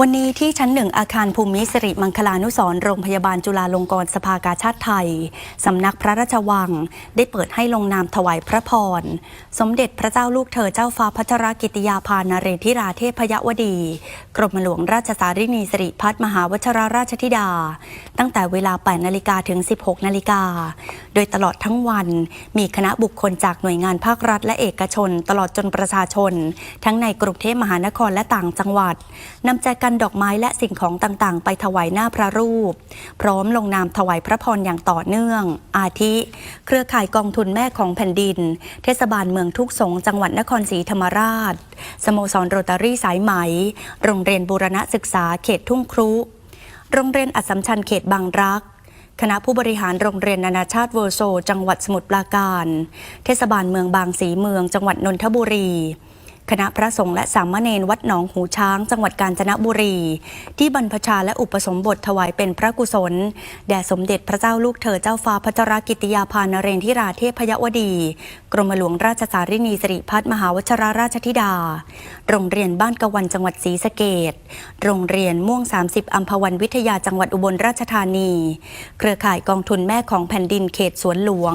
วันนี้ที่ชั้นหนึ่งอาคารภูมิสิริมังคลานุสรโรงพยาบาลจุฬาลงกรณ์สภากาชาติไทย สำนักพระราชวัง ได้เปิดให้ลงนามถวายพระพร สมเด็จพระเจ้าลูกเธอเจ้าฟ้าพัชรกิติยาภานเรธิราเทพยวดี กรมหลวงราชสารินีสิริพัฒมหาวชรราชธิดา ตั้งแต่เวลา 8 นาฬิกาถึง 16 นาฬิกา โดยตลอดทั้งวัน มีคณะบุคคลจากหน่วยงานภาครัฐ และเอกชน ตลอดจนประชาชน ทั้งในกรุงเทพมหานครและต่างจังหวัดนำใจกนดอกไม้และสิ่งของต่างๆ ไปถวายหน้าพระรูป พร้อมลงนามถวายพระพรอย่างต่อเนื่อง อาทิ เครือข่ายกองทุนแม่ของแผ่นดิน เทศบาลเมืองทุกสงจังหวัดนครศรีธรรมราช สโมสรโรตารี่สายไหม โรงเรียนบูรณะศึกษาเขตทุ่งครุ โรงเรียนอัสมชัญเขตบางรักคณะผู้บริหารโรงเรียนนานาชาติเวอร์โซ จังหวัดสมุทรปราการ เทศบาลเมืองบางสีเมือง จังหวัดนนทบุรี คณะพระสงฆ์และสามเณรวัดหนองหูช้าง จังหวัดกาญจนบุรี ที่บรรพชาและอุปสมบทถวายเป็นพระกุศล แด่สมเด็จพระเจ้าลูกเธอเจ้าฟ้าพัชรกิติยาภานเรนทิราเทพยวดี กรมหลวงราชสารินีสิริพัฒมหาวชราราชธิดา โรงเรียนบ้านกวันจังหวัดศรีสะเกดโรงเรียนม่วง 30อัมพวันวิทยาจังหวัดอุบลราชธานี เครือข่ายกองทุนแม่ของแผ่นดินเขตสวนหลวง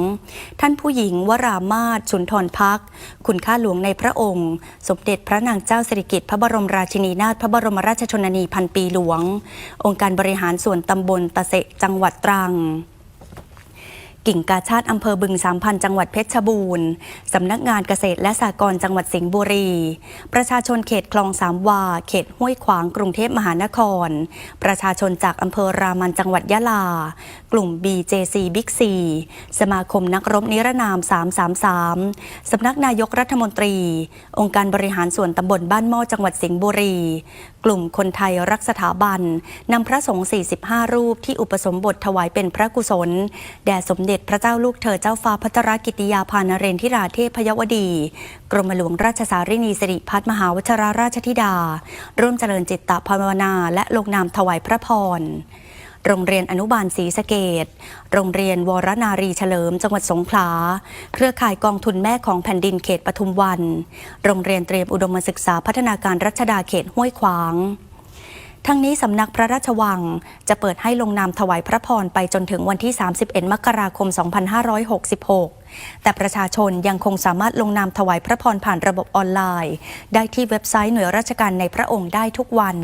ท่านผู้หญิงวรามาศสุนทรพักคุณค่าหลวงในพระองค์สมเด็จพระนางเจ้าสิริกิติ์พระบรมราชินีนาถพระบรมราชชนนีพันปีหลวง องค์การบริหารส่วนตำบลตะเสะจังหวัดตรัง กิ่งกาชาติอำเภอบึงสามพันจังหวัดเพชรบูรณ์ สำนักงานเกษตรและสหกรณ์จังหวัดสิงห์บุรี ประชาชนเขตคลองสามวา เขตห้วยขวางกรุงเทพมหานคร ประชาชนจากอำเภอรามันจังหวัดยะลา กลุ่ม BJC Big C สมาคมนักรบนิรนาม 333 สำนักนายกรัฐมนตรี องค์การบริหารส่วนตำบลบ้านหม้อจังหวัดสิงห์บุรี กลุ่มคนไทยรักสถาบันนำพระสงฆ์45 รูปที่อุปสมบทถวายเป็นพระกุศลแด่สมเด็จพระเจ้าลูกเธอเจ้าฟ้าพัชรกิติยาภานเรนทิราเทพยวดี กรมหลวงราชสารินีสิริพัฒมหาวชรราชธิดา ร่วมเจริญจิตตภาวนา และลงนามถวายพระพรโรงเรียนอนุบาลศรีสะเกดโรงเรียนวรนารีเฉลิม จังหวัดสงขลา เครือข่ายกองทุนแม่ของแผ่นดินเขตปทุมวัน โรงเรียนเตรียมอุดมศึกษาพัฒนาการรัชดาเขตห้วยขวาง ทั้งนี้สำนักพระราชวัง จะเปิดให้ลงนามถวายพระพรไปจนถึงวันที่ 31 มกราคม 2566 แต่ประชาชนยังคงสามารถลงนามถวายพระพรผ่านระบบออนไลน์ ได้ที่เว็บไซต์หน่วยราชการในพระองค์ได้ทุกวัน